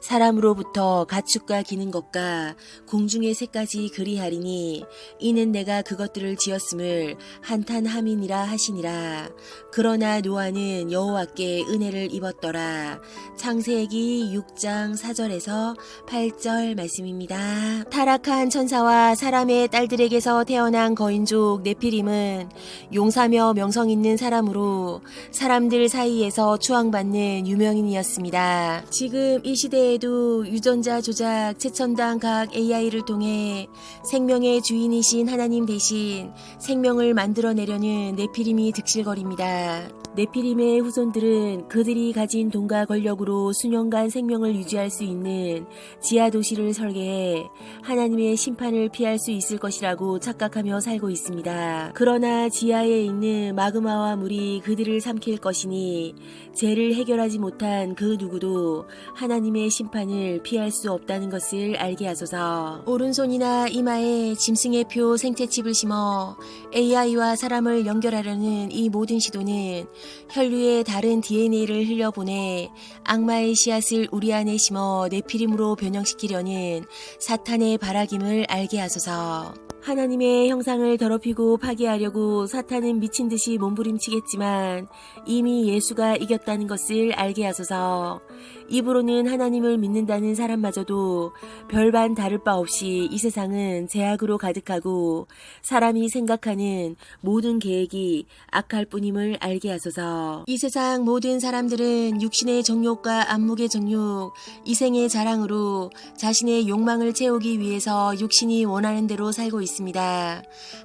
사람으로부터 가축과 기는 것과 공중의 새까지 그리하리니 이는 내가 그것들을 지었음을 한탄함이니라 하시니라. 그러나 노아는 여호와께 은혜를 입었더라. 창세기 6장 4절에서 8절 말씀입니다. 타락한 천사와 사람의 딸들에게서 태어난 거인족 네피림은 용사며 명성 있는 사람으로 사람들 사이에서 추앙받는 유명인이었습니다. 지금 이 시대에도 유전자 조작, 최첨단 각 AI를 통해 생명의 주인이신 하나님 대신 생명을 만들어내려는 네피림이 득실거립니다. 네피림의 후손들은 그들이 가진 돈과 권력으로 수년간 생명을 유지할 수 있는 지하 도시를 설계해 하나님의 심판을 피할 수 있을 것이라고 착각하며 살고 있습니다. 그러나 지하에 있는 마그마와 물이 그들을 삼킬 것이니 죄를 해결하지 못한 그 누구도 하나님의 심판을 피할 수 없다는 것을 알게 하소서. 오른손이나 이마에 짐승의 표 생채칩을 심어 AI와 사람을 연결하려는 이 모든 시도는 혈류에 다른 DNA를 흘려보내 악마의 씨앗을 우리 안에 심어 내피림으로 변형시키려는 사탄의 바라김을 알게 하소서. 하나님의 형상을 더럽히고 파괴하려고 사탄은 미친 듯이 몸부림치겠지만 이미 예수가 이겼다는 것을 알게 하소서. 입으로는 하나님을 믿는다는 사람마저도 별반 다를 바 없이 이 세상은 제약으로 가득하고 사람이 생각하는 모든 계획이 악할 뿐임을 알게 하소서. 이 세상 모든 사람들은 육신의 정욕과 안목의 정욕, 이생의 자랑으로 자신의 욕망을 채우기 위해서 육신이 원하는 대로 살고 있습니다.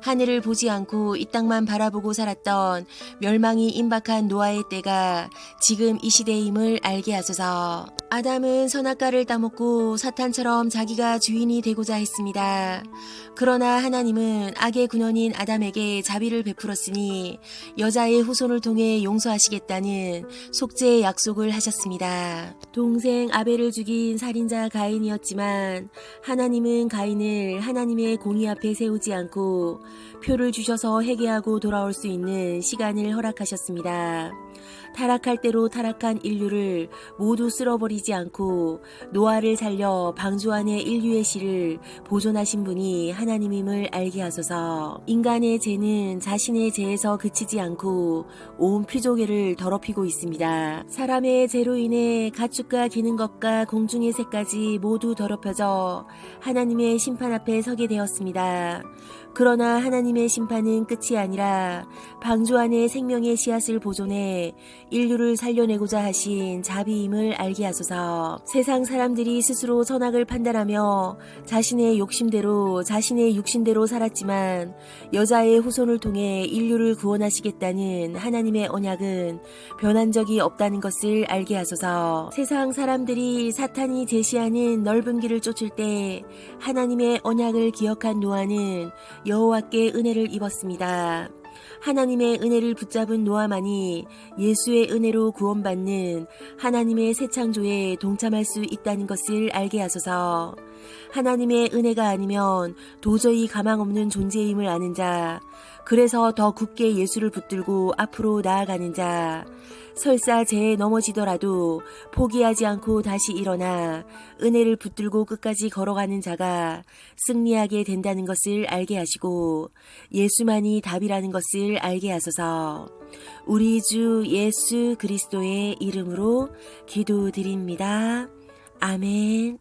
하늘을 보지 않고 이 땅만 바라보고 살았던 멸망이 임박한 노아의 때가 지금 이 시대임을 알게 하소서. 아담은 선악과를 따먹고 사탄처럼 자기가 주인이 되고자 했습니다. 그러나 하나님은 악의 근원인 아담에게 자비를 베풀었으니 여자의 후손을 통해 용서하시겠다는 속죄의 약속을 하셨습니다. 동생 아벨을 죽인 살인자 가인이었지만 하나님은 가인을 하나님의 공의 앞에 세우지 않고 표를 주셔서 회개하고 돌아올 수 있는 시간을 허락하셨습니다. 타락할 대로 타락한 인류를 모두 쓸어버리지 않고 노아를 살려 방주 안의 인류의 씨를 보존하신 분이 하나님임을 알게 하소서. 인간의 죄는 자신의 죄에서 그치지 않고 온 피조개를 더럽히고 있습니다. 사람의 죄로 인해 가축과 기는 것과 공중의 새까지 모두 더럽혀져 하나님의 심판 앞에 서게 되었습니다. 그러나 하나님의 심판은 끝이 아니라 방주 안에 생명의 씨앗을 보존해 인류를 살려내고자 하신 자비임을 알게 하소서. 세상 사람들이 스스로 선악을 판단하며 자신의 욕심대로 자신의 육신대로 살았지만 여자의 후손을 통해 인류를 구원하시겠다는 하나님의 언약은 변한 적이 없다는 것을 알게 하소서. 세상 사람들이 사탄이 제시하는 넓은 길을 쫓을 때 하나님의 언약을 기억한 노아는 여호와께 은혜를 입었습니다. 하나님의 은혜를 붙잡은 노아만이 예수의 은혜로 구원받는 하나님의 새 창조에 동참할 수 있다는 것을 알게 하소서. 하나님의 은혜가 아니면 도저히 가망 없는 존재임을 아는 자, 그래서 더 굳게 예수를 붙들고 앞으로 나아가는 자, 설사 죄에 넘어지더라도 포기하지 않고 다시 일어나 은혜를 붙들고 끝까지 걸어가는 자가 승리하게 된다는 것을 알게 하시고 예수만이 답이라는 것을 알게 하소서. 우리 주 예수 그리스도의 이름으로 기도드립니다. 아멘.